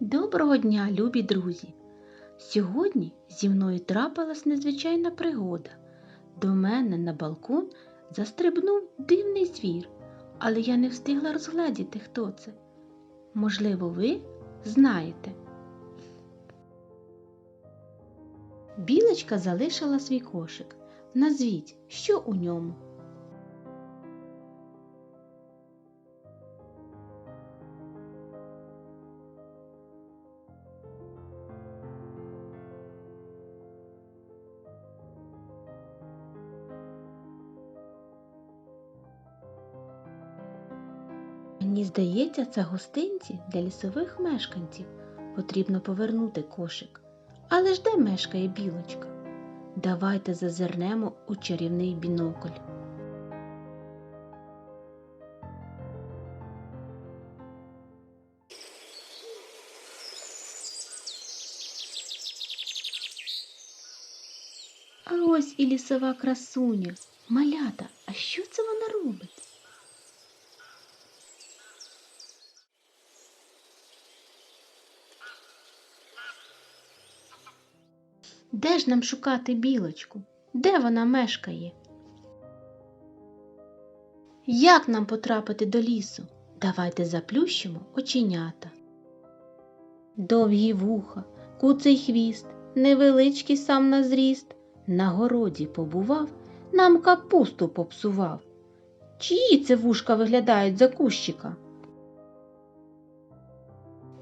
Доброго дня, любі друзі! Сьогодні зі мною трапилась незвичайна пригода. До мене на балкон застрибнув дивний звір, але я не встигла розгледіти, хто це. Можливо, ви знаєте. Білочка залишила свій кошик. Назвіть, що у ньому. Мені здається, це гостинці для лісових мешканців. Потрібно повернути кошик. Але ж де мешкає білочка? Давайте зазирнемо у чарівний бінокль. А ось і лісова красуня. Малята, а що це вона робить? Де ж нам шукати білочку? Де вона мешкає? Як нам потрапити до лісу? Давайте заплющимо оченята. Довгі вуха, куций хвіст, невеличкий сам на зріст, на городі побував, нам капусту попсував. Чиї це вушка виглядають за кущика?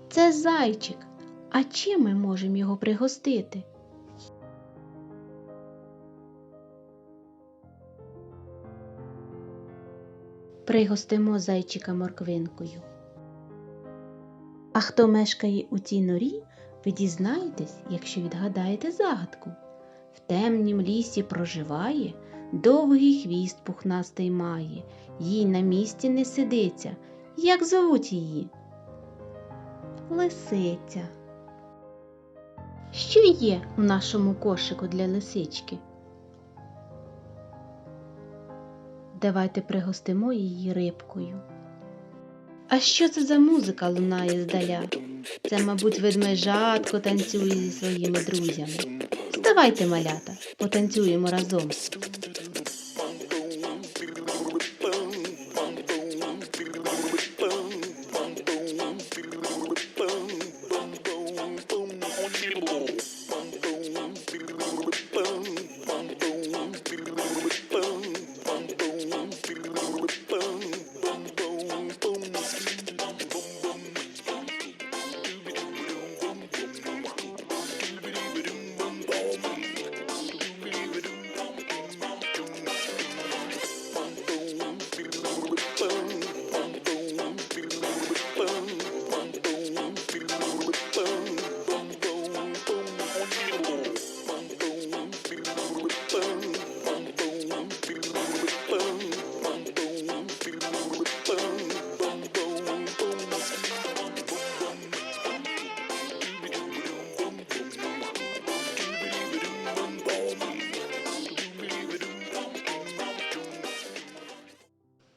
Це зайчик. А чим ми можемо його пригостити? Пригостимо зайчика морквинкою. А хто мешкає у цій норі, ви дізнаєтесь, якщо відгадаєте загадку. В темнім лісі проживає, довгий хвіст пухнастий має, їй на місці не сидиться. Як зовуть її? Лисиця. Що є у нашому кошику для лисички? Давайте пригостимо її рибкою. А що це за музика лунає здаля? Це, мабуть, ведмежатко танцює зі своїми друзями. Ставайте, малята, потанцюємо разом.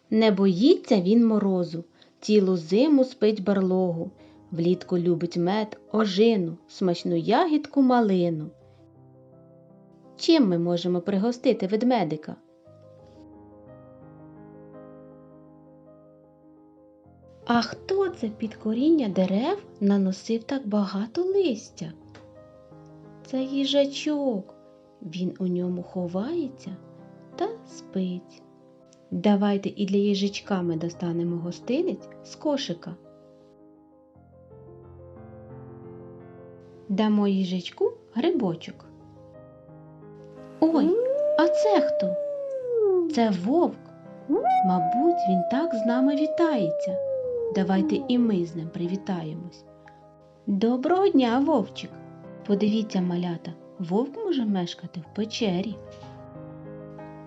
Не боїться він морозу, цілу зиму спить барлогу, влітку любить мед, ожину, смачну ягідку малину. Чим ми можемо пригостити ведмедика? А хто це під коріння дерев наносив так багато листя? Це їжачок. Він у ньому ховається та спить. Давайте і для їжачка ми достанемо гостинець з кошика. Дамо їжачку грибочок. Ой, а це хто? Це вовк. Мабуть, він так з нами вітається. Давайте і ми з ним привітаємось. Доброго дня, вовчик! Подивіться, малята, вовк може мешкати в печері.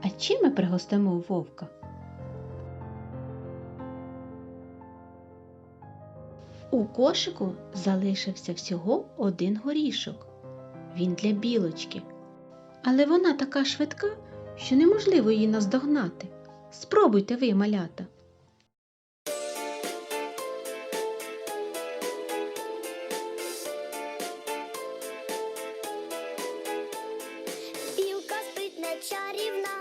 А чим ми пригостимо вовка? У кошику залишився всього один горішок. Він для білочки. Але вона така швидка, що неможливо її наздогнати. Спробуйте ви, малята. Білка спить на чарівна.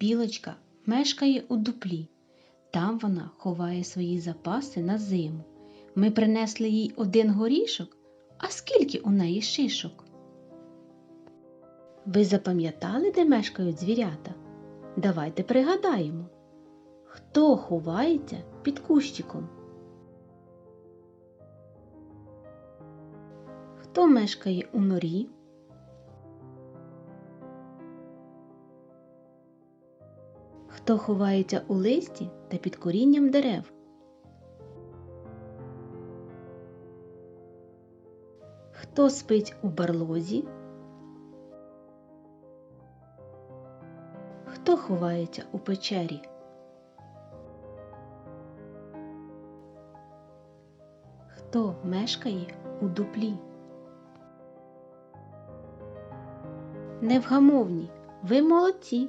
Білочка мешкає у дуплі. Там вона ховає свої запаси на зиму. Ми принесли їй один горішок, а скільки у неї шишок? Ви запам'ятали, де мешкають звірята? Давайте пригадаємо. Хто ховається під кущиком? Хто мешкає у норі? Хто ховається у листі та під корінням дерев? Хто спить у барлозі? Хто ховається у печері? Хто мешкає у дуплі? Невгамовні, ви молодці!